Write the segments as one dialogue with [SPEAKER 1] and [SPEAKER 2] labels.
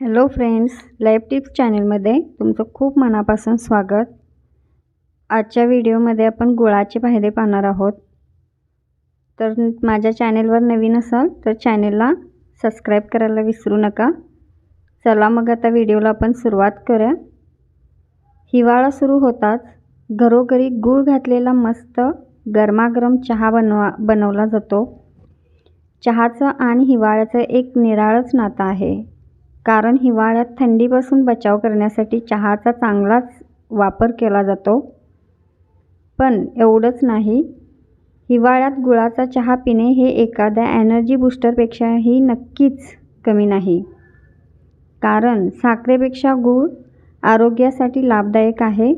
[SPEAKER 1] Hello friends life tips चॅनलमध्ये तुमचं खूप मनापासून स्वागत. आजच्या व्हिडिओमध्ये आपण गुळाचे फायदे पाहणार आहोत. तर माझ्या चॅनेलवर नवीन असाल तर चॅनेलला सबस्क्राईब करायला विसरू नका. चला मग आता व्हिडिओला आपण सुरुवात करूया. हिवाळा सुरू होताच घरोघरी गूळ घातलेला मस्त गरमागरम चहा बनवा बनवला जातो. चहाचं आणि हिवाळ्याचं एक निराळच नातं आहे. कारण हिवाळ्यात थंडीपासून बचाव करण्यासाठी चहाचा चांगलाच वापर केला जातो. पण एवढंच नाही. हिवाळ्यात गुळाचा चहा पिणे हे एखाद्या एनर्जी बूस्टरपेक्षाही नक्कीच कमी नाही. कारण साखरेपेक्षा गूळ आरोग्यासाठी लाभदायक आहे.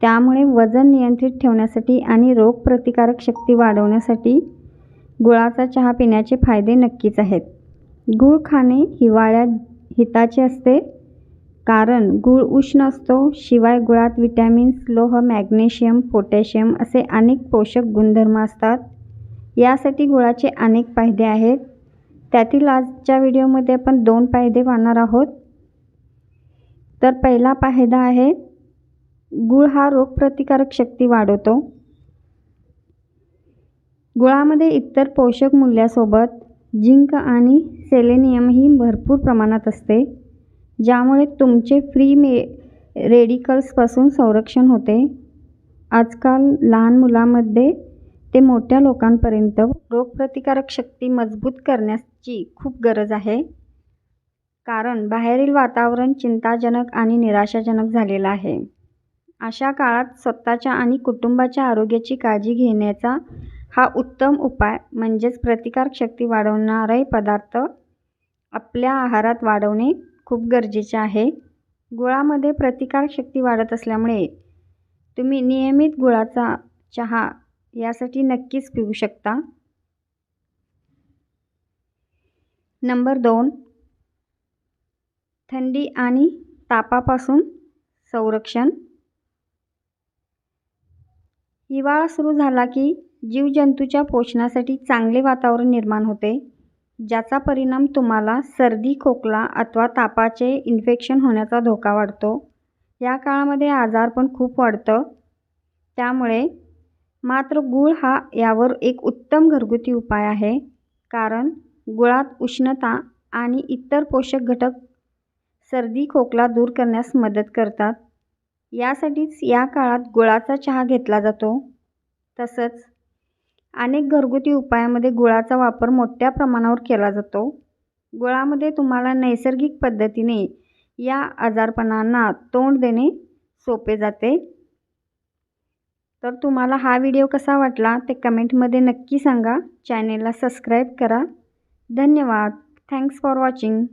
[SPEAKER 1] त्यामुळे वजन नियंत्रित ठेवण्यासाठी आणि रोगप्रतिकारक शक्ती वाढवण्यासाठी गुळाचा चहा पिण्याचे फायदे नक्कीच आहेत. गूळ खाणे हिवाळ्यात हिताचे असते. कारण गूळ उष्ण असतो शिवाय गुळात विटॅमिन्स लोह मॅग्नेशियम पोटॅशियम असे अनेक पोषक गुणधर्म असतात. यासाठी गुळाचे अनेक फायदे आहेत. त्यातील आजच्या व्हिडिओमध्ये आपण दोन फायदे पाहणार आहोत. तर पहिला फायदा आहे गुळ हा रोगप्रतिकारक शक्ती वाढवतो. गुळामध्ये इतर पोषक मूल्यासोबत जिंक आणि सेलेनियमही भरपूर प्रमाणात असते ज्यामुळे तुमचे फ्री मे रेडिकल्सपासून संरक्षण होते. आजकाल लहान मुलांमध्ये ते मोठ्या लोकांपर्यंत रोगप्रतिकारक शक्ती मजबूत करण्याची खूप गरज आहे. कारण बाहेरील वातावरण चिंताजनक आणि निराशाजनक झालेलं आहे. अशा काळात स्वतःच्या आणि कुटुंबाच्या आरोग्याची काळजी घेण्याचा हा उत्तम उपाय म्हणजेच प्रतिकारशक्ती वाढवणारे पदार्थ आपल्या आहारात वाढवणे खूप गरजेचे आहे. गुळामध्ये प्रतिकारशक्ती वाढत असल्यामुळे तुम्ही नियमित गुळाचा चहा यासाठी नक्कीच पिऊ शकता. नंबर दोन. थंडी आणि तापापासून संरक्षण. हिवाळा सुरू झाला की जीवजंतूच्या पोषणासाठी चांगले वातावरण निर्माण होते ज्याचा परिणाम तुम्हाला सर्दी खोकला अथवा तापाचे इन्फेक्शन होण्याचा धोका वाढतो. या काळामध्ये आजार पण खूप वाढतं. त्यामुळे मात्र गूळ हा यावर एक उत्तम घरगुती उपाय आहे कारण गुळात उष्णता आणि इतर पोषक घटक सर्दी खोकला दूर करण्यास मदत करतात. यासाठीच या काळात गुळाचा चहा घेतला जातो. तसंच अनेक घरगुती उपायामध्ये गुळाचा वापर मोठ्या प्रमाणावर केला जातो. गुळामध्ये तुम्हाला नैसर्गिक पद्धतीने या आजारपणांना तोंड देणे सोपे जाते. तर तुम्हाला हा व्हिडिओ कसा वाटला ते कमेंटमध्ये नक्की सांगा. चॅनेलला सबस्क्राईब करा. धन्यवाद. Thanks for watching.